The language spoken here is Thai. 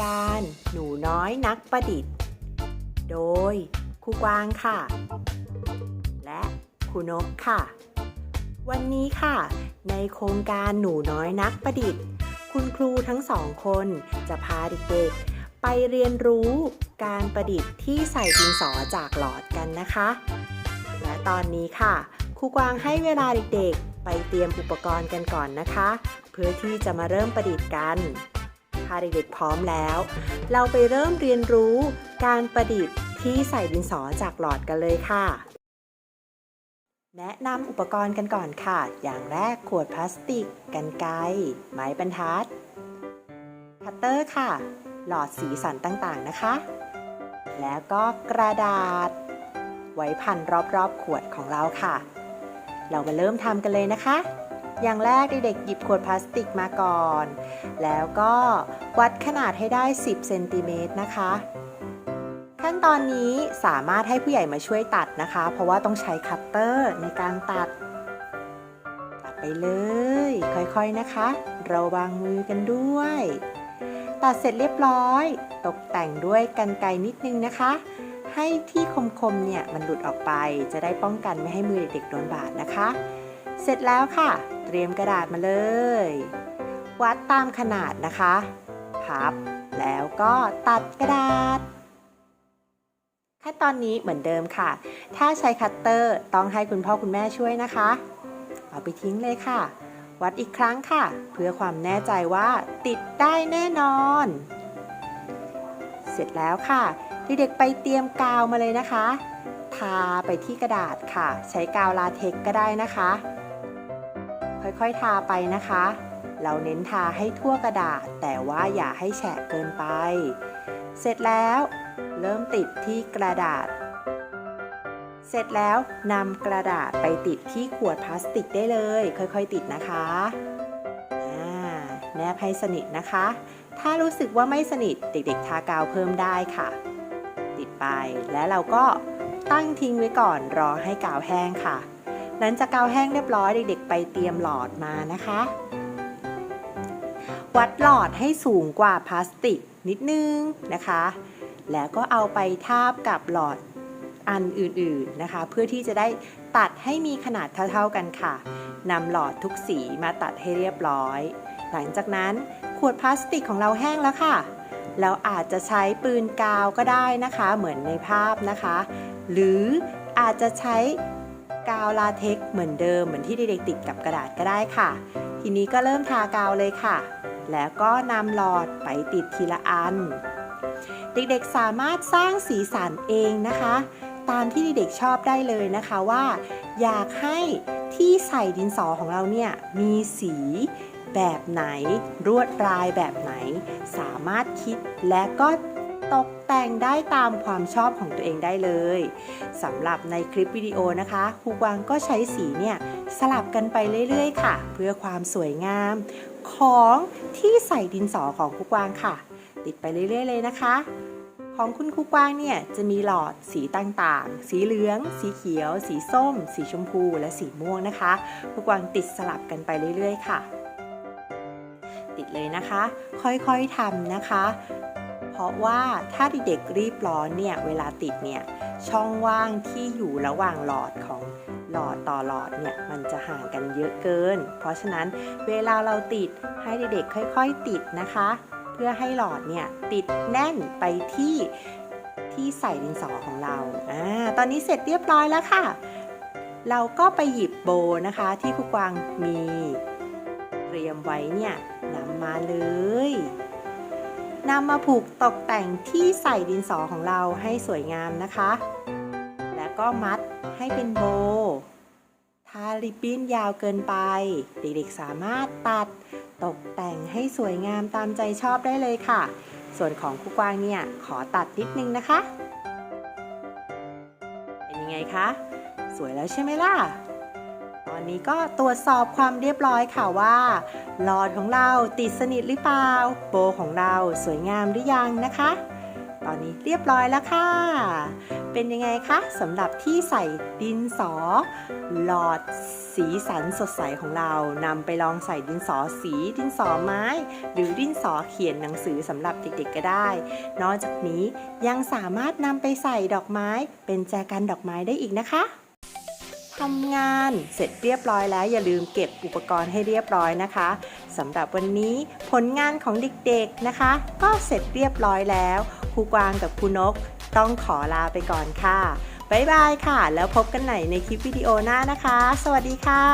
การหนูน้อยนักประดิษฐ์ โดยครูกวางค่ะ และครูนกค่ะ วันนี้ค่ะ ในโครงการหนูน้อยนักประดิษฐ์ คุณครูทั้งสองคนจะพาเด็กๆ ไปเรียนรู้การประดิษฐ์ที่ใส่ดินสอจากหลอดกันนะคะ และตอนนี้ค่ะครูกวางให้เวลาเด็กๆ ไปเตรียมอุปกรณ์กันก่อนนะคะ เพื่อที่จะมาเริ่มประดิษฐ์กันาเด็กๆพร้อมแล้ว เราไปเริ่มเรียนรู้การประดิษฐ์ที่ใส่ดินสอจากหลอดกันเลยค่ะ แนะนำอุปกรณ์กันก่อนค่ะ อย่างแรกขวดพลาสติก กันไกรไม้บรรทัด คัตเตอร์ค่ะ หลอดสีสันต่างๆนะคะ แล้วก็กระดาษ ไว้พันรอบๆขวดของเราค่ะ เรามาเริ่มทำกันเลยนะคะ อย่างแรกเด็กๆหยิบขวดพลาสติกมาก่อน แล้วก็วัดขนาดให้ได้ 10 เซนติเมตรนะคะ ขั้นตอนนี้สามารถให้ผู้ใหญ่มาช่วยตัดนะคะ เพราะว่าต้องใช้คัตเตอร์ในการตัด ตัดไปเลย ค่อยๆนะคะ ระวังมือกันด้วย ตัดเสร็จเรียบร้อย ตกแต่งด้วยกันไกนิดนึงนะคะ ให้ที่คมๆเนี่ยมันหลุดออกไป จะได้ป้องกันไม่ให้มือเด็กๆโดนบาดนะคะ เสร็จแล้วค่ะ เตรียมกระดาษมาเลย วัดตามขนาดนะคะ พับ แล้วก็ตัดกระดาษ ขั้นตอนนี้เหมือนเดิมค่ะ ถ้าใช้คัตเตอร์ต้องให้คุณพ่อคุณแม่ช่วยนะคะ เอาไปทิ้งเลยค่ะ วัดอีกครั้งค่ะ เพื่อความแน่ใจว่าติดได้แน่นอน เสร็จแล้วค่ะเด็กๆไปเตรียมกาวมาเลยนะคะ ทาไปที่กระดาษค่ะ ใช้กาวลาเท็กก็ได้นะคะ ค่อยๆทาไปนะคะ เราเน้นทาให้ทั่วกระดาษ แต่ว่าอย่าให้แฉะเกินไป เสร็จแล้วเริ่มติดที่กระดาษ เสร็จแล้วนำกระดาษไปติดที่ขวดพลาสติกได้เลย ค่อยๆติดนะคะแนบให้สนิทนะคะ ถ้ารู้สึกว่าไม่สนิทเด็กๆ ทากาวเพิ่มได้ค่ะ ติดไป แล้วเราก็ตั้งทิ้งไว้ก่อนรอให้กาวแห้งค่ะ หลังจากกาวแห้งเรียบร้อยเด็กๆ ไปเตรียมหลอดมานะคะ วัดหลอดให้สูงกว่าพลาสติกนิดนึงนะคะ แล้วก็เอาไปทาบกับหลอดอันอื่นๆนะคะ เพื่อที่จะได้ตัดให้มีขนาดเท่าๆกันค่ะนำหลอดทุกสีมาตัดให้เรียบร้อย หลังจากนั้นขวดพลาสติกของเราแห้งแล้วค่ะ เราอาจจะใช้ปืนกาวก็ได้นะคะ เหมือนในภาพนะคะ หรืออาจจะใช้ กาวลาเท็กเหมือนเดิมเหมือนที่เด็กๆติดกับกระดาษก็ได้ค่ะ ทีนี้ก็เริ่มทากาวเลยค่ะ แล้วก็นำหลอดไปติดทีละอัน เด็กๆสามารถสร้างสีสันเองนะคะ ตามที่เด็กๆชอบได้เลยนะคะว่า อยากให้ที่ใส่ดินสอของเราเนี่ยมีสีแบบไหนรวดลายแบบไหน สามารถคิดและก็ ตกแต่งได้ตามความชอบของตัวเองได้เลยสำหรับในคลิปวิดีโอนะคะครูกวางก็ใช้สีเนี่ยสลับกันไปเรื่อยๆ ค่ะ เพื่อความสวยงาม ของที่ใส่ดินสอของครูกวางค่ะ ติดไปเรื่อยๆ เลยนะคะ ของคุณครูกวางเนี่ยจะมีหลอดสีต่างๆ สีเหลือง สีเขียว สีส้ม สีชมพู และสีม่วงนะคะครูกวางติดสลับกันไปเรื่อยๆ ค่ะติดเลยนะคะ ค่อยๆทำนะคะ เพราะว่าถ้าเด็กๆรีบร้อนเนี่ยเวลาติดเนี่ยช่องว่างที่อยู่ระหว่างหลอดของหลอดต่อหลอดเนี่ยมันจะห่างกันเยอะเกิน เพราะฉะนั้นเวลาเราติดให้เด็กๆค่อยๆติดนะคะ เพื่อให้หลอดเนี่ยติดแน่นไปที่ที่ใส่ดินสอของเราอ่าตอนนี้เสร็จเรียบร้อยแล้วค่ะ เราก็ไปหยิบโบนะคะที่ครูกวางมีเตรียมไว้เนี่ยนำมาเลย นำมาผูกตกแต่งที่ใส่ดินสอของเราให้สวยงามนะคะ แล้วก็มัดให้เป็นโบ ถ้าริบบิ้นยาวเกินไป เด็กๆสามารถตัดตกแต่งให้สวยงามตามใจชอบได้เลยค่ะ ส่วนของครูกวางเนี่ยขอตัดนิดนึงนะคะ เป็นยังไงคะ สวยแล้วใช่ไหมล่ะ ตอนนี้ก็ตรวจสอบความเรียบร้อยค่ะว่าหลอดของเราติดสนิทหรือเปล่า โบของเราสวยงามหรือยังนะคะ ตอนนี้เรียบร้อยแล้วค่ะ เป็นยังไงคะสำหรับที่ใส่ดินสอ หลอดสีสันสดใสของเรานำไปลองใส่ดินสอสีดินสอไม้ หรือดินสอเขียนหนังสือสำหรับเด็กๆ ก็ได้ นอกจากนี้ยังสามารถนำไปใส่ดอกไม้ เป็นแจกันดอกไม้ได้อีกนะคะ ทำงาน เสร็จเรียบร้อยแล้วอย่าลืมเก็บอุปกรณ์ให้เรียบร้อยนะคะสำหรับวันนี้ผลงานของเด็กๆนะคะ ก็เสร็จเรียบร้อยแล้วครูกวางกับครูนกต้องขอลาไปก่อนค่ะบ๊ายบายค่ะ แล้วพบกันใหม่ในคลิปวิดีโอหน้านะคะ สวัสดีค่ะ